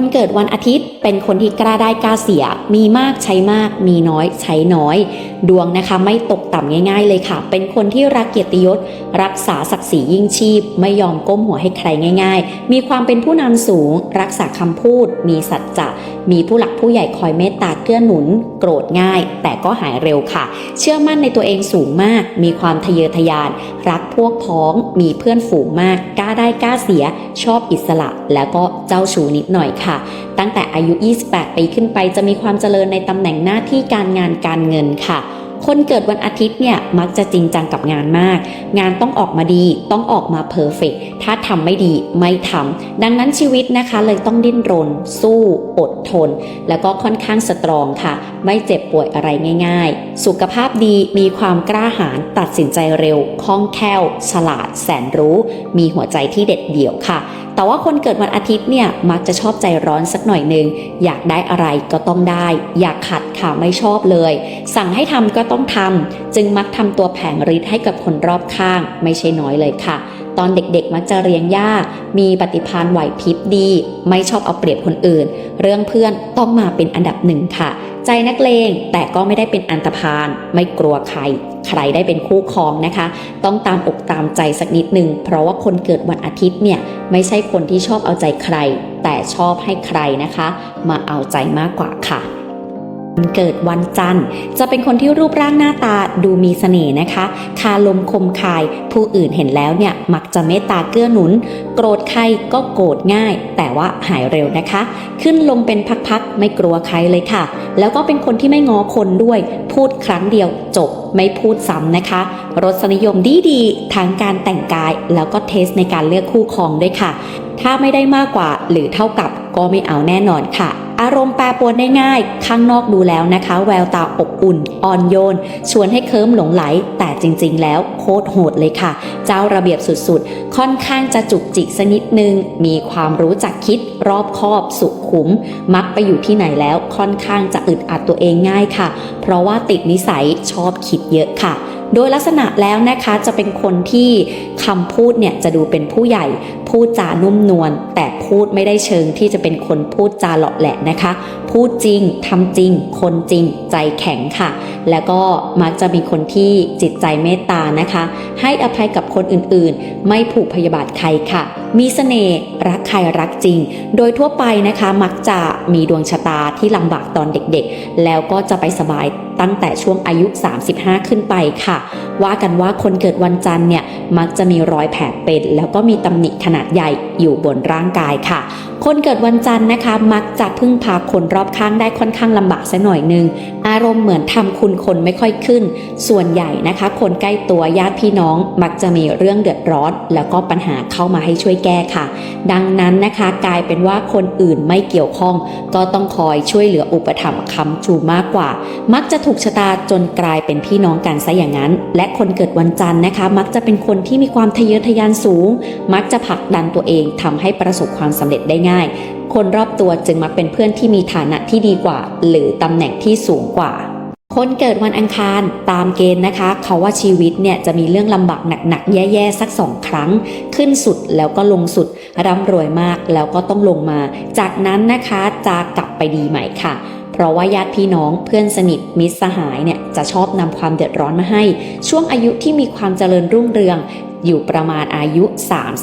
คนเกิดวันอาทิตย์เป็นคนที่กล้าได้กล้าเสีย มีมากใช้มาก มีน้อยใช้น้อย ดวงนะคะไม่ตกต่ำง่าย ๆ เลยค่ะ เป็นคนที่รักเกียรติยศ รักษาศักดิ์ศรียิ่งชีพ ไม่ยอมก้มหัวให้ใครง่าย ๆ มีความเป็นผู้นำสูง รักษาคำพูด มีสัจจะมีผู้หลักผู้ใหญ่คอยเมตตาเกื้อหนุน โกรธง่าย แต่ก็หายเร็วค่ะ เชื่อมั่นในตัวเองสูงมาก มีความทะเยอทะยาน รักพวกพ้อง มีเพื่อนฝูงมาก กล้าได้กล้าเสีย ชอบอิสระ แล้วก็เจ้าชู้นิดหน่อยค่ะตั้งแต่อายุ 28 ปีขึ้นไปจะมีความเจริญในตำแหน่งหน้าที่การงานการเงินค่ะ คนเกิดวันอาทิตย์เนี่ยมักจะจริงจังกับงานมาก งานต้องออกมาดี ต้องออกมาเพอร์เฟกถ้าทำไม่ดีไม่ทำดังนั้นชีวิตนะคะเลยต้องดิ้นรน สู้อดทน แล้วก็ค่อนข้างสตรองค่ะ ไม่เจ็บป่วยอะไรง่าย ๆ สุขภาพดีมีความกล้าหาญตัดสินใจเร็วคล่องแคล่ว ฉลาด แสนรู้ มีหัวใจที่เด็ดเดี่ยวค่ะแต่ว่าคนเกิดวันอาทิตย์เนี่ยมักจะชอบใจร้อนสักหน่อยหนึงอยากได้อะไรก็ต้องได้ อยากขัด ค่ะไม่ชอบเลย สั่งให้ทำก็ต้องทำจึงมักทำตัวแผงฤทธิ์ให้กับคนรอบข้าง ไม่ใช่น้อยเลยค่ะ ตอนเด็กๆมักจะเรียงยาก มีปฏิภาณไหวพริบดี ไม่ชอบเอาเปรียบคนอื่น เรื่องเพื่อนต้องมาเป็นอันดับหนึ่งค่ะ ใจนักเลงแต่ก็ไม่ได้เป็นอันตรพานไม่กลัวใคร ใครได้เป็นคู่ครองนะคะ ต้องตามอกตามใจสักนิดหนึ่งเพราะว่าคนเกิดวันอาทิตย์เนี่ยไม่ใช่คนที่ชอบเอาใจใคร แต่ชอบให้ใครนะคะ มาเอาใจมากกว่าค่ะ เกิดวันจันทร์ จะเป็นคนที่รูปร่างหน้าตาดูมีเสน่ห์นะคะ คาลมคมคาย ผู้อื่นเห็นแล้วเนี่ยมักจะเมตตาเกื้อหนุน โกรธใครก็โกรธง่าย แต่ว่าหายเร็วนะคะ ขึ้นลงเป็นพักๆ ไม่กลัวใครเลยค่ะ แล้วก็เป็นคนที่ไม่ง้อคนด้วย พูดครั้งเดียวจบไม่พูดซ้ำนะคะ รสนิยมดีๆทั้งการแต่งกาย แล้วก็เทสในการเลือกคู่ครองด้วยค่ะ ถ้าไม่ได้มากกว่าหรือเท่ากับก็ไม่เอาแน่นอนค่ะ อารมณ์แปรปรวนได้ง่าย ข้างนอกดูแล้วนะคะ แววตาอบอุ่น อ่อนโยน ชวนให้เคิมหลงไหล แต่จริงๆ แล้วโคตรโหดเลยค่ะ เจ้าระเบียบสุดๆ ค่อนข้างจะจุกจิกสกนิดนึง มีความรู้จักคิดรอบคอบสุขุม มักไปอยู่ที่ไหนแล้วค่อนข้างจะอึดอัดตัวเองง่ายค่ะ เพราะว่าติดนิสัยชอบคิดเยอะค่ะ โดยลักษณะแล้วนะคะจะเป็นคนที่คำพูดเนี่ยจะดูเป็นผู้ใหญ่ พูดจานุ่มนวลแต่พูดไม่ได้เชิงที่จะเป็นคนพูดจาหลาะแหละนะคะ พูดจริงทำจริง คนจริง ใจแข็งค่ะ แล้วก็มักจะมีคนที่จิตใจเมตตานะคะ ให้อภัยกับคนอื่นๆ ไม่ผูกพยาบาทใครค่ะ มีเสน่ห์รักใครรักจริง โดยทั่วไปนะคะมักจะมีดวงชะตาที่ลำบากตอนเด็กๆ แล้วก็จะไปสบาย ตั้งแต่ช่วงอายุ 35 ขึ้นไปค่ะ ว่ากันว่าคนเกิดวันจันทร์เนี่ยมักจะมีรอยแผลเป็น แล้วก็มีตำหนิขนาดใหญ่อยู่บนร่างกายค่ะคนเกิดวันจันทร์นะคะ มักจะพึ่งพาคนรอบข้างได้ค่อนข้างลำบากซะหน่อยหนึง อารมณ์เหมือนทำคุณคนไม่ค่อยขึ้น ส่วนใหญ่นะคะ คนใกล้ตัวญาติพี่น้อง มักจะมีเรื่องเดือดร้อน แล้วก็ปัญหาเข้ามาให้ช่วยแก้ค่ะ ดังนั้นนะคะ กลายเป็นว่าคนอื่นไม่เกี่ยวข้อง ก็ต้องคอยช่วยเหลืออุปถัมภ์ค้ำชูมากกว่า มักจะถูกชะตาจนกลายเป็นพี่น้องกันซะอย่างนั้น และคนเกิดวันจันทร์นะคะ มักจะเป็นคนที่มีความทะเยอทะยานสูง มักจะผลักดันตัวเองทำให้ประสบความสำเร็จได้ง่ายคนรอบตัวจึงมักเป็นเพื่อนที่มีฐานะที่ดีกว่า หรือตำแหน่งที่สูงกว่า คนเกิดวันอังคารตามเกณฑ์นะคะ เขาว่าชีวิตเนี่ยจะมีเรื่องลำบากหนักๆ แย่ๆ สักสองครั้ง ขึ้นสุดแล้วก็ลงสุดร่ำรวยมากแล้วก็ต้องลงมา จากนั้นนะคะจะกลับไปดีใหม่ค่ะเพราะว่าญาติพี่น้องเพื่อนสนิทมิตรสหายเนี่ยจะชอบนำความเดือดร้อนมาให้ ช่วงอายุที่มีความเจริญรุ่งเรือง อยู่ประมาณอายุ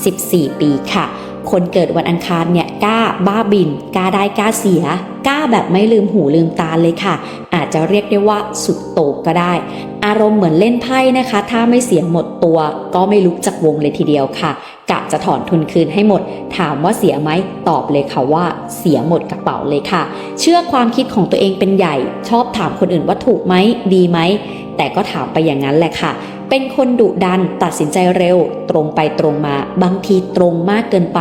34 ปีค่ะ คนเกิดวันอังคารเนี่ยกล้าบ้าบินกล้าได้กล้าเสียกล้าแบบไม่ลืมหูลืมตาเลยค่ะ อาจจะเรียกได้ว่าสุดโต่งก็ได้ อารมณ์เหมือนเล่นไพ่นะคะ ถ้าไม่เสียหมดตัวก็ไม่ลุกจากวงเลยทีเดียวค่ะกะจะถอนทุนคืนให้หมด ถามว่าเสียไหมตอบเลยค่ะว่าเสียหมดกระเป๋าเลยค่ะ เชื่อความคิดของตัวเองเป็นใหญ่ ชอบถามคนอื่นว่าถูกไหมดีไหมแต่ก็ถามไปอย่างนั้นแหละค่ะ เป็นคนดุดันตัดสินใจเร็ว ตรงไปตรงมา บางทีตรงมากเกินไป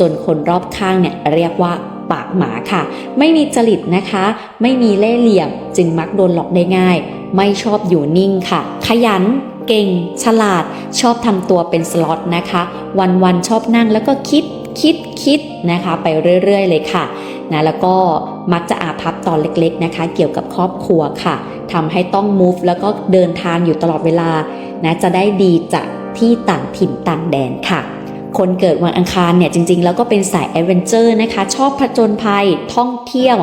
จนคนรอบข้างเนี่ยเรียกว่าปากหมาค่ะ ไม่มีจริตนะคะ ไม่มีเล่ห์เหลี่ยม จึงมักโดนหลอกได้ง่าย ไม่ชอบอยู่นิ่งค่ะ ขยันเก่ง ฉลาด ชอบทำตัวเป็นสล็อตนะคะ วันๆชอบนั่งแล้วก็คิดคิดคิดนะคะ ไปเรื่อย ๆ เลยค่ะ นะแล้วก็มักจะอาภัพตอนเล็กๆนะคะ เกี่ยวกับครอบครัวค่ะทำให้ต้อง move แล้วก็เดินทางอยู่ตลอดเวลานะจะได้ดีจากที่ต่างถิ่นต่างแดนค่ะ คนเกิดวันอังคารเนี่ยจริง ๆ แล้วก็เป็นสายแอดเวนเจอร์นะคะ ชอบผจญภัยท่องเที่ยว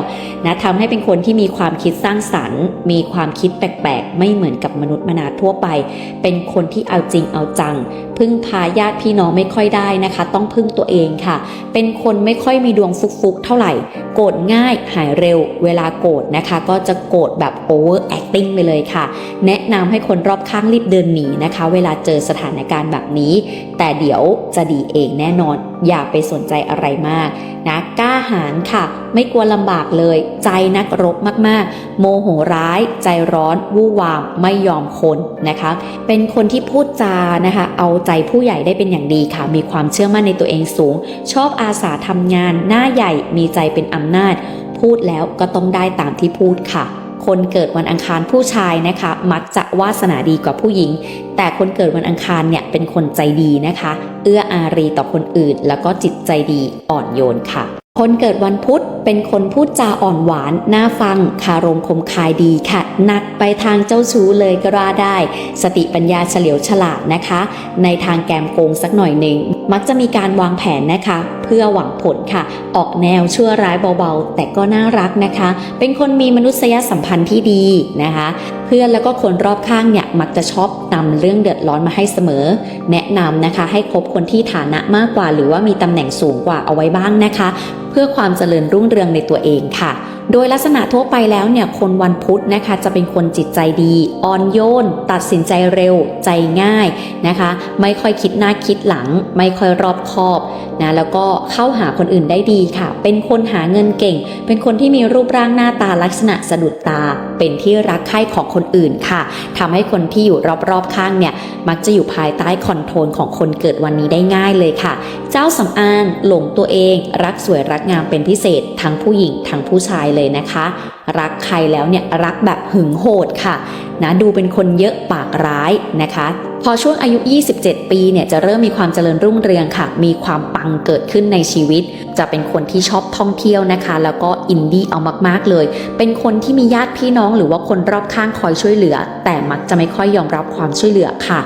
นะทำให้เป็นคนที่มีความคิดสร้างสรรค์ มีความคิดแปลกๆ ไม่เหมือนกับมนุษย์มนาทั่วไป เป็นคนที่เอาจริงเอาจัง พึ่งพาญาติพี่น้องไม่ค่อยได้นะคะ ต้องพึ่งตัวเองค่ะ เป็นคนไม่ค่อยมีดวงฟุกๆ เท่าไหร่ โกรธง่ายหายเร็ว เวลาโกรธนะคะ ก็จะโกรธแบบ over acting ไปเลยค่ะ แนะนำให้คนรอบข้างรีบเดินหนีนะคะ เวลาเจอสถานการณ์แบบนี้ แต่เดี๋ยวจะดีเองแน่นอน อย่าไปสนใจอะไรมากนะกล้าหาญค่ะ ไม่กลัวลำบากเลย ใจนักรบมากๆ โมโหร้าย ใจร้อนวู่วามไม่ยอมคนนะคะ เป็นคนที่พูดจานะคะ เอาใจผู้ใหญ่ได้เป็นอย่างดีค่ะ มีความเชื่อมั่นในตัวเองสูง ชอบอาสาทำงาน หน้าใหญ่มีใจเป็นอำนาจ พูดแล้วก็ต้องได้ตามที่พูดค่ะ คนเกิดวันอังคารผู้ชายนะคะ มักจะวาสนาดีกว่าผู้หญิง แต่คนเกิดวันอังคารเนี่ยเป็นคนใจดีนะคะ เอื้ออารีต่อคนอื่น แล้วก็จิตใจดีอ่อนโยนค่ะ คนเกิดวันพุธเป็นคนพูดจาอ่อนหวาน น่าฟัง คารมคมคายดีค่ะ หนักไปทางเจ้าชู้เลยก็ว่าได้ สติปัญญาเฉลียวฉลาดนะคะ ในทางแกมโกงสักหน่อยหนึ่ง มักจะมีการวางแผนนะคะ เพื่อหวังผลค่ะ ออกแนวชั่วร้ายเบาๆ แต่ก็น่ารักนะคะ เป็นคนมีมนุษยสัมพันธ์ที่ดีนะคะ เพื่อนแล้วก็คนรอบข้างเนี่ยมักจะชอบนำเรื่องเดือดร้อนมาให้เสมอ แนะนำนะคะ ให้คบคนที่ฐานะมากกว่า หรือว่ามีตำแหน่งสูงกว่าเอาไว้บ้างนะคะเพื่อความเจริญรุ่งเรืองในตัวเองค่ะ โดยลักษณะทั่วไปแล้วเนี่ยคนวันพุธนะคะ จะเป็นคนจิตใจดี อ่อนโยน ตัดสินใจเร็ว ใจง่ายนะคะ ไม่ค่อยคิดหน้าคิดหลัง ไม่ค่อยรอบคอบนะแล้วก็เข้าหาคนอื่นได้ดีค่ะ เป็นคนหาเงินเก่ง เป็นคนที่มีรูปร่างหน้าตาลักษณะสะดุดตา เป็นที่รักใคร่ของคนอื่นค่ะทำให้คนที่อยู่รอบๆข้างเนี่ยมักจะอยู่ภายใต้คอนโทรลของคนเกิดวันนี้ได้ง่ายเลยค่ะ เจ้าสำอางหลงตัวเอง รักสวยรักงามเป็นพิเศษ ทั้งผู้หญิงทั้งผู้ชายเลยนะคะ รักใครแล้วเนี่ยรักแบบหึงโหดค่ะนะดูเป็นคนเยอะปากร้ายนะคะ พอช่วงอายุ 27 ปีเนี่ยจะเริ่มมีความเจริญรุ่งเรืองค่ะ มีความปังเกิดขึ้นในชีวิต จะเป็นคนที่ชอบท่องเที่ยวนะคะ แล้วก็อินดี้เอามากๆเลย เป็นคนที่มีญาติพี่น้องหรือว่าคนรอบข้างคอยช่วยเหลือ แต่มักจะไม่ค่อยยอมรับความช่วยเหลือค่ะ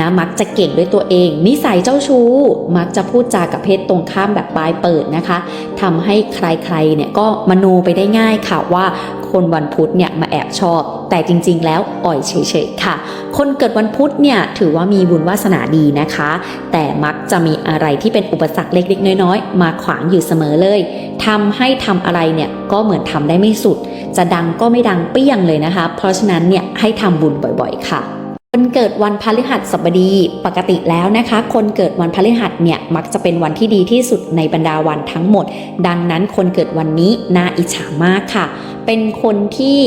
นะมักจะเก่งด้วยตัวเอง นิสัยเจ้าชู้ มักจะพูดจากับเพศตรงข้ามแบบปลายเปิดนะคะทำให้ใครๆเนี่ยก็มโนไปได้ง่ายค่ะว่าคนวันพุธเนี่ยมาแอบชอบ แต่จริงๆ แล้วอ่อยเฉยๆค่ะ คนเกิดวันพุธเนี่ยถือว่ามีบุญวาสนาดีนะคะ แต่มักจะมีอะไรที่เป็นอุปสรรคเล็กๆ น้อยๆ มาขวางอยู่เสมอเลยทำให้ทำอะไรเนี่ยก็เหมือนทำได้ไม่สุด จะดังก็ไม่ดังเปี้ยงเลยนะคะ เพราะฉะนั้นเนี่ยให้ทำบุญบ่อยๆ ค่ะ คนเกิดวันพฤหัสบดีปกติแล้วนะคะ คนเกิดวันพฤหัสเนี่ยมักจะเป็นวันที่ดีที่สุดในบรรดาวันทั้งหมด ดังนั้นคนเกิดวันนี้น่าอิจฉามากค่ะ เป็นคนที่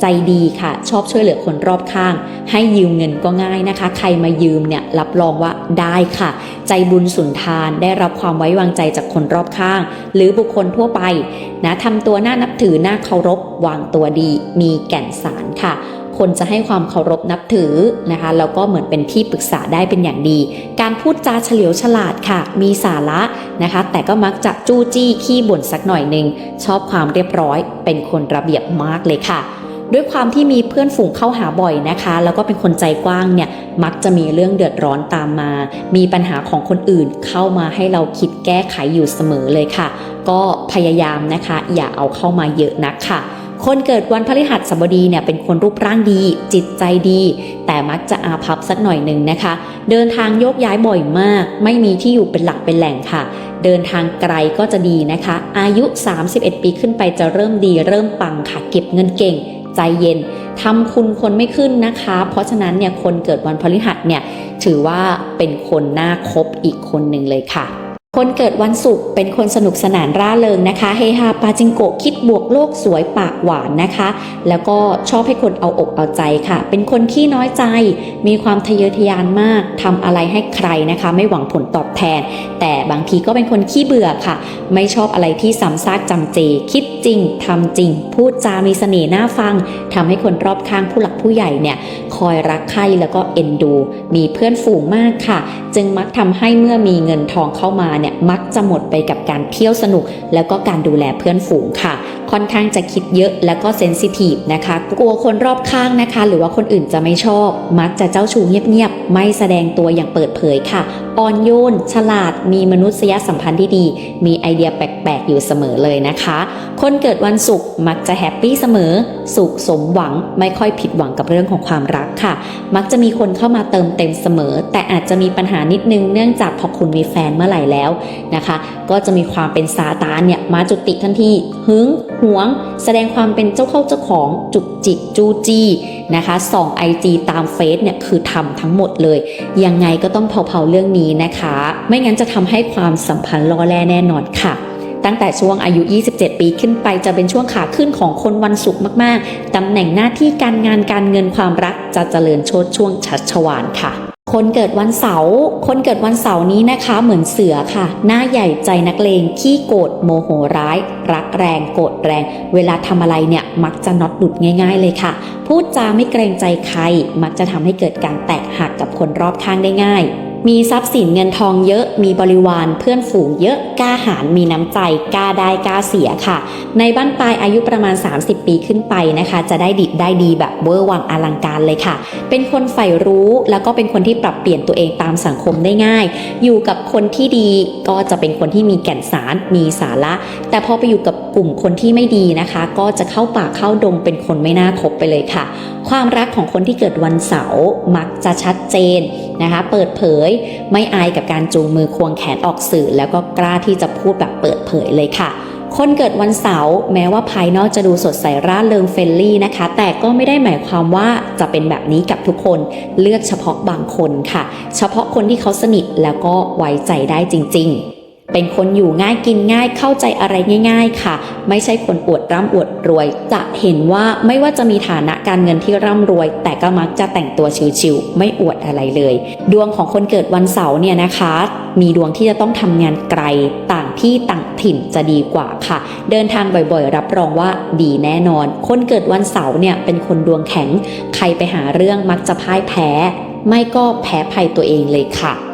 ใจดีค่ะ ชอบช่วยเหลือคนรอบข้าง ให้ยืมเงินก็ง่ายนะคะ ใครมายืมเนี่ยรับรองว่าได้ค่ะ ใจบุญสุนทานได้รับความไว้วางใจจากคนรอบข้าง หรือบุคคลทั่วไปนะทำตัวน่านับถือน่าเคารพวางตัวดี มีแก่นสารค่ะ คนจะให้ความเคารพนับถือนะคะแล้วก็เหมือนเป็นที่ปรึกษาได้เป็นอย่างดี การพูดจาเฉลียวฉลาดค่ะ มีสาระนะคะ แต่ก็มักจะจู้จี้ขี้บ่นสักหน่อยหนึ่งชอบความเรียบร้อย เป็นคนระเบียบมากเลยค่ะด้วยความที่มีเพื่อนฝูงเข้าหาบ่อยนะคะ แล้วก็เป็นคนใจกว้างเนี่ยมักจะมีเรื่องเดือดร้อนตามมา มีปัญหาของคนอื่นเข้ามาให้เราคิดแก้ไขอยู่เสมอเลยค่ะ ก็พยายามนะคะ อย่าเอาเข้ามาเยอะนักค่ะ คนเกิดวันพฤหัสบดีเนี่ยเป็นคนรูปร่างดี จิตใจดี แต่มักจะอาภัพสักหน่อยหนึ่งนะคะ เดินทางโยกย้ายบ่อยมาก ไม่มีที่อยู่เป็นหลักเป็นแหล่งค่ะ เดินทางไกลก็จะดีนะคะ อายุ 31 ปีขึ้นไปจะเริ่มดี เริ่มปังค่ะเก็บเงินเก่ง ใจเย็นทำคุณคนไม่ขึ้นนะคะ เพราะฉะนั้นเนี่ยคนเกิดวันพฤหัสเนี่ยถือว่าเป็นคนน่าคบอีกคนหนึ่งเลยค่ะ คนเกิดวันศุกร์เป็นคนสนุกสนานร่าเริงนะคะ เฮฮาปาจิงโกะคิดบวกโลกสวยปากหวานนะคะ แล้วก็ชอบให้คนเอาอกเอาใจค่ะ เป็นคนขี้น้อยใจ มีความทะเยอทะยานมากทำอะไรให้ใครนะคะ ไม่หวังผลตอบแทน แต่บางทีก็เป็นคนขี้เบื่อค่ะ ไม่ชอบอะไรที่ซ้ำซากจำเจ คิดจริงทำจริง พูดจามีเสน่ห์น่าฟังทำให้คนรอบข้างผู้หลักผู้ใหญ่เนี่ยคอยรักใคร่แล้วก็เอ็นดู มีเพื่อนฝูงมากค่ะ จึงมักทำให้เมื่อมีเงินทองเข้ามาเนี่ยมักจะหมดไปกับการเที่ยวสนุก แล้วก็การดูแลเพื่อนฝูงค่ะ ค่อนข้างจะคิดเยอะแล้วก็เซนซิทีฟนะคะ กลัวคนรอบข้างนะคะ หรือว่าคนอื่นจะไม่ชอบ มักจะเจ้าชู้เงียบๆ ไม่แสดงตัวอย่างเปิดเผยค่ะ อ่อนโยน ฉลาด มีมนุษยสัมพันธ์ที่ดี มีไอเดียแปลกๆ อยู่เสมอเลยนะคะ คนเกิดวันศุกร์มักจะแฮปปี้เสมอ สุขสมหวัง ไม่ค่อยผิดหวังกับเรื่องของความรักค่ะ มักจะมีคนเข้ามาเติมเต็มเสมอ แต่อาจจะมีปัญหานิดนึงเนื่องจากพอคุณมีแฟนเมื่อไหร่แล้วนะคะ ก็จะมีความเป็นซาตานเนี่ยมาจุติทันทีหึงหวง แสดงความเป็นเจ้าเข้าเจ้าของจุกจิกจูจี้นะคะส่องไอจีตามเฟซเนี่ยคือทำทั้งหมดเลย ยังไงก็ต้องเผาๆเรื่องนี้นะคะ ไม่งั้นจะทำให้ความสัมพันธ์ล่อแร่แน่นอนค่ะตั้งแต่ช่วงอายุ 27 ปีขึ้นไปจะเป็นช่วงขาขึ้นของคนวันศุกร์มาก ๆ ตำแหน่งหน้าที่การงานการเงินความรักจะเจริญโชดช่วงชัชวานค่ะ คนเกิดวันเสาร์คนเกิดวันเสาร์นี้นะคะเหมือนเสือค่ะ หน้าใหญ่ใจนักเลงขี้โกรธโมโหร้าย รักแรงโกรธแรง เวลาทำอะไรเนี่ยมักจะน็อตหลุดง่าย ๆ เลยค่ะ พูดจาไม่เกรงใจใคร มักจะทำให้เกิดการแตกหักกับคนรอบข้างได้ง่าย มีทรัพย์สินเงินทองเยอะ มีบริวารเพื่อนฝูงเยอะกล้าหาญมีน้ำใจกล้าได้กล้าเสียค่ะ ในบ้านปลายอายุประมาณ 30 ปีขึ้นไปนะคะ จะได้ดิบได้ดีแบบเวอร์วังอลังการเลยค่ะ เป็นคนใฝ่รู้แล้วก็เป็นคนที่ปรับเปลี่ยนตัวเองตามสังคมได้ง่าย อยู่กับคนที่ดีก็จะเป็นคนที่มีแก่นสารมีสาระ แต่พอไปอยู่กับ กลุ่มคนที่ไม่ดีนะคะ ก็จะเข้าป่าเข้าดงเป็นคนไม่น่าคบไปเลยค่ะ ความรักของคนที่เกิดวันเสาร์มักจะชัดเจนนะคะ เปิดเผยไม่อายกับการจูงมือควงแขนออกสื่อ แล้วก็กล้าที่จะพูดแบบเปิดเผยเลยค่ะคนเกิดวันเสาร์แม้ว่าภายนอกจะดูสดใสร่าเริงเฟรนลี่นะคะ แต่ก็ไม่ได้หมายความว่าจะเป็นแบบนี้กับทุกคนเลือกเฉพาะบางคนค่ะ เฉพาะคนที่เขาสนิทแล้วก็ไว้ใจได้จริง ๆ เป็นคนอยู่ง่ายกินง่ายเข้าใจอะไรง่าย ๆ ค่ะ ไม่ใช่คนอวดร่ำอวดรวย จะเห็นว่าไม่ว่าจะมีฐานะการเงินที่ร่ำรวย แต่ก็มักจะแต่งตัวชิวๆไม่อวดอะไรเลย ดวงของคนเกิดวันเสาร์เนี่ยนะคะ มีดวงที่จะต้องทำงานไกลต่างที่ต่างถิ่นจะดีกว่าค่ะ เดินทางบ่อยๆ รับรองว่าดีแน่นอน คนเกิดวันเสาร์เนี่ยเป็นคนดวงแข็ง ใครไปหาเรื่องมักจะพ่ายแพ้ ไม่ก็แพ้ภัยตัวเองเลยค่ะ